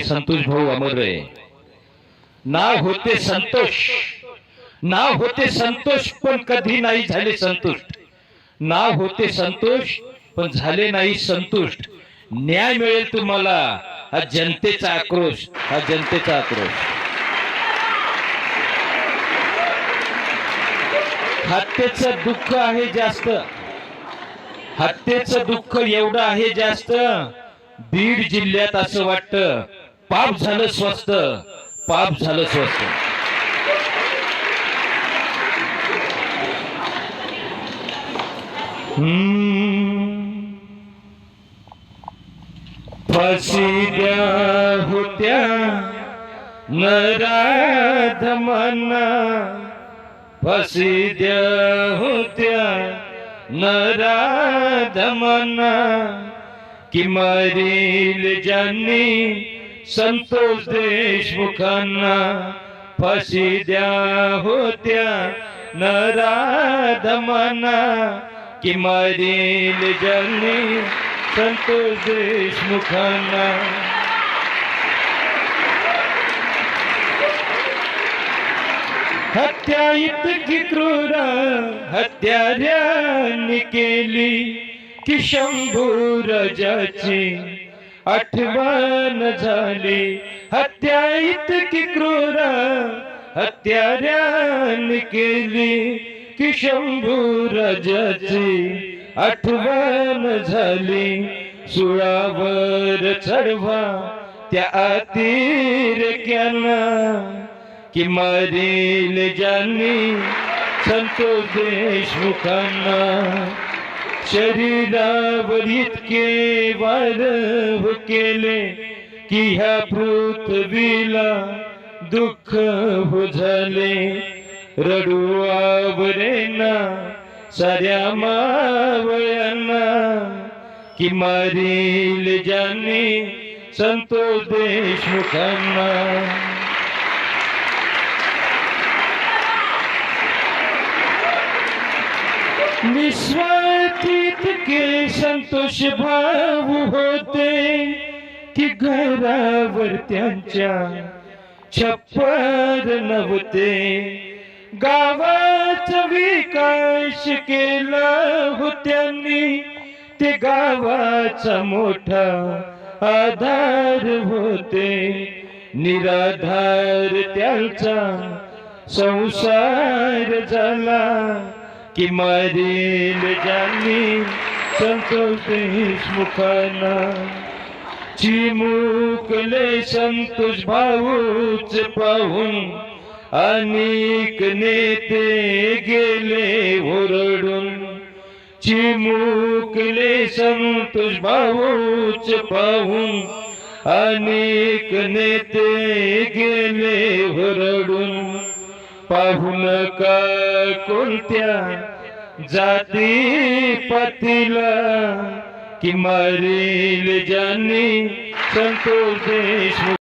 संतोष भाऊ अमरय नाव होते संतोष. नाव होते संतोष पण कधी नाही झाले संतुष्ट. नाव होते संतोष पण झाले नाही संतुष्ट. न्याय मिळेल तुम्हाला. हा जनतेचा आक्रोश. हा जनतेचा आक्रोश. हत्येचं दुःख आहे जास्त. हत्येचं दुःख एवढं आहे जास्त. बीड जिल्ह्यात असं वाटतं. पाप झालं स्वस्त पाप झालं स्वस्त फसी द्या होत्या नराधमांना फसी द्या होत्या नराधमांना कि मरील ज्यांनी संतोष देशमुखांना फाशी द्या होत्या नराधमांना कि मारील जन्नी संतोष देशमुखांना. हत्या इतकी क्रूर हत्याऱ्यांनी केली की शंभू रजाची आठवण झाली. हत्या इतकी क्रूर हत्याऱ्यांनी केली. की शंभू राजाची आठवण झाली. सुळावर चढवा त्या अतिरेक्यांना कि मारील ज्यांनी संतोष देशमुखांना. शरीरावर इतके वारव केले की ह्या पृथ्वीला दुःख झाले रडू साऱ्या मावळ्यांना कि मारील ज्यांनी संतोष देशमुखांना. निस्वार्थित के संतोष भाव होते की घरावर त्यांच्या छप्पर नव्हते. गावाचा विकास केला होत्यांनी ते गावाचा मोठा आधार होते. निराधार त्यांचा संसार झाला. कि मरील ज्यांनी संतोष देशमुखांना चिमुकले संतोष भाऊच पाहून अनेक नेते गेले ओरडून. चिमुकले संतोष भाऊच पाहून अनेक नेते गेले ओरडून. पाहुल का कोणत्या जाती पतीला कि मरील जानी संतोष देशमुख